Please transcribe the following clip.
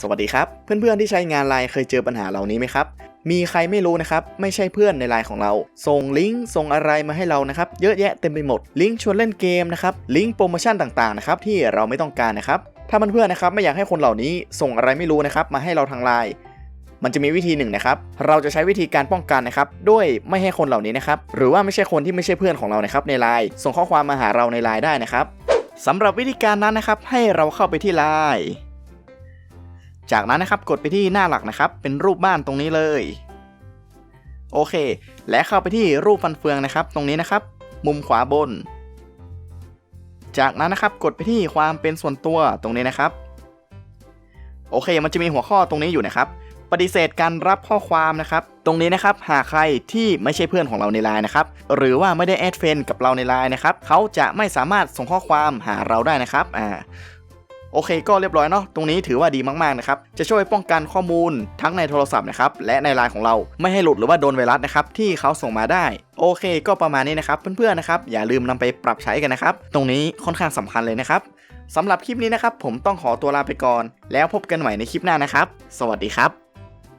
สวัสดีครับ เพื่อนๆที่ใช้งานไลน์เคยเจอปัญหาเหล่านี้ไหมครับ มีใครไม่รู้นะครับ ไม่ใช่เพื่อนในไลน์ของเรา ส่งลิงก์ส่งอะไรมาให้เรานะครับ เยอะแยะเต็มไปหมด ลิงก์ชวนเล่นเกมนะครับ ลิงก์โปรโมชั่นต่างๆนะครับที่เราไม่ต้องการนะครับ ถ้าเพื่อนๆนะครับไม่อยากให้คนเหล่านี้ส่งอะไรไม่รู้นะครับมาให้เราทางไลน์มันจะมีวิธีหนึ่งนะครับ เราจะใช้วิธีการป้องกันนะครับ ด้วยไม่ให้คนเหล่านี้นะครับ หรือว่าไม่ใช่คนที่ไม่ใช่เพื่อนของเรานะครับในไลน์ ส่งข้อความมาหาเราในไลน์ได้นะครับสำหรับวิธีการนั้นนะครับ ให้เราเข้าไปที่ไลน์ จากนั้นนะครับกดไปที่หน้าหลักนะครับ เป็นรูปบ้านตรงนี้เลย โอเค และเข้าไปที่รูปฟันเฟืองนะครับ ตรงนี้นะครับ มุมขวาบน จากนั้นนะครับกดไปที่ความเป็นส่วนตัวตรงนี้นะครับ โอเค มันจะมีหัวข้อตรงนี้อยู่นะครับ ปฏิเสธการรับข้อความนะครับ ตรงนี้นะครับหากใครที่ไม่ใช่เพื่อนของเราในไลน์นะครับ หรือว่าไม่ได้แอดเฟนกับเราในไลน์นะครับเขาจะไม่สามารถส่งข้อความหาเราได้นะครับอ่า โอเคก็เรียบร้อยเนาะตรงนี้ถือว่าดีมากๆนะครับจะช่วยป้องกันข้อมูลทั้งในโทรศัพท์นะครับและในไลน์ของเราไม่ให้หลุดหรือว่าโดนไวรัสนะครับที่เขาส่งมาได้โอเค ก็ประมาณนี้นะครับเพื่อนๆนะครับอย่าลืมนำไปปรับใช้กันนะครับ ตรงนี้ค่อนข้างสำคัญเลยนะครับสำหรับคลิปนี้นะครับผมต้องขอตัวลาไปก่อน แล้วพบกันใหม่ในคลิปหน้านะครับ สวัสดีครับ